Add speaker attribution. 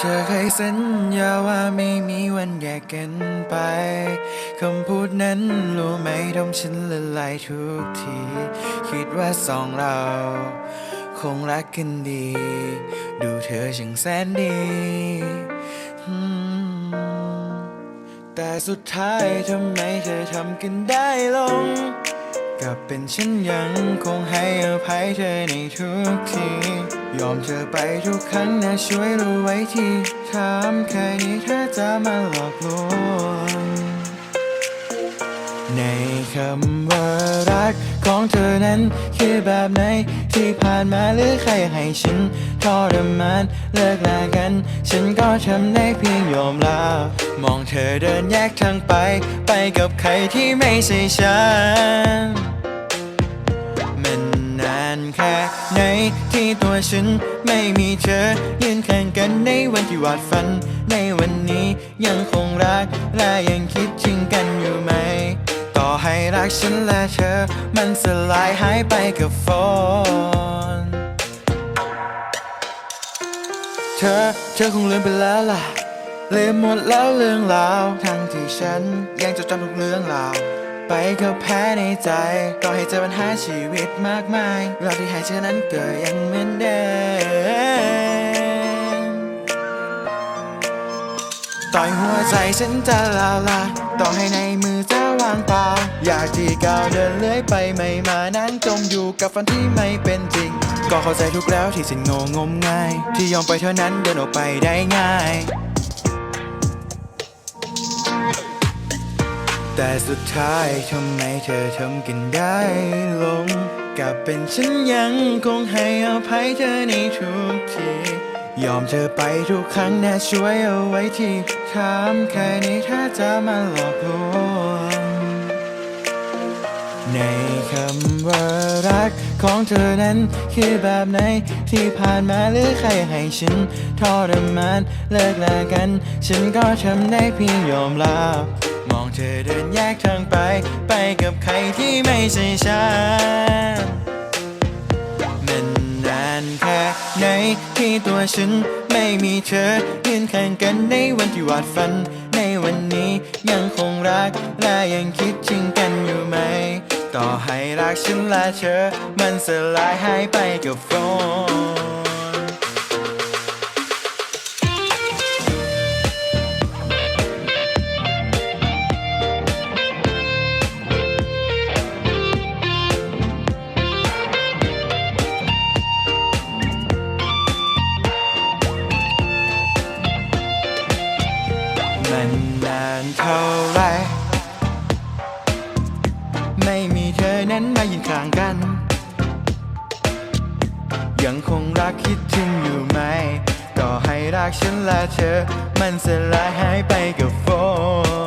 Speaker 1: เธอเคยสัญญาว่าไม่มีวันแยกกันไป คำพูดนั้นรู้ไหมทำฉันละลายทุกที คิดว่าสองเรา คงรักกันดี ดูเธอช่างแสนดี แต่สุดท้ายทำไมเธอทำกันได้ลง กลับเป็นฉันยังคงให้อภัยเธอในทุกที ยอมเธอไปทุกครั้งนะช่วยรู้ไว้ที่ถามแค่นี้เธอจะมาหลอกลวง ในคำว่ารักของเธอนั้นคือแบบไหนที่ผ่านมาหรือใครให้ฉันทรมานเลิกลากัน ฉันก็ทำได้เพียงยอมลามองเธอเดินแยกทางไป ไปกับใครที่ไม่ใช่ฉัน แค่ไหนที่ตัวฉันไม่มีเธอยืนแข่งกันในวันที่วาดฝัน ในวันนี้ยังคงรักและยังคิดถึงกันอยู่ไหม ต่อให้รักฉันและเธอ มันสลายหายไปกับฝนเธอเธอคงลืมไปแล้วล่ะลืมหมดแล้วเรื่องราวทั้งที่ฉันยังจดจำทุกเรื่องราว ไปกับแพ้ในใจก็ให้เจอปัญหาชีวิตมากมายเราที่ให้เธอนั้นก็ยังเหมือนเดิมต่อยหัวใจฉันจะลาลาต่อให้ในมือจะวางเปล่าอยากที่ก้าวเดินเลื้อยไปไม่มานั่งจมอยู่กับฝันที่ไม่เป็นจริง ก็เข้าใจทุกแล้วที่ฉันโง่งมง่าย ที่ยอมไปเท่านั้นเดินออกไปได้ง่าย แต่สุดท้ายทำไมเธอทำกันได้ลงกลับเป็นฉันยังคงให้อภัยเธอในทุกที ยอมเธอไปทุกครั้งนะช่วยเอาไว้ทีถามแค่นี้ถ้าจะมาหลอกลวงในคำว่ารักของเธอนั้นคือแบบไหนที่ผ่านมาหรือใครให้ฉันทรมานเลิกลากัน ฉันก็ทำได้เพียงยอมรับ มองเธอเดินแยกทางไป ไปกับใครที่ไม่ใช่ฉันมันนานแค่ไหนที่ตัวฉันไม่มีเธอยืนข้างกันในวันที่วาดฝัน ในวันนี้ยังคงรักและยังคิดถึงกันอยู่ไหม ต่อให้รักฉันและเธอ มันสลายหายไปกับฝน เท่าไร ไม่มีเธอนั้นมายืนข้างกัน ยังคงรักคิดถึงอยู่ไหม ต่อให้รักฉันและเธอ มันสลายหายไปกับฝน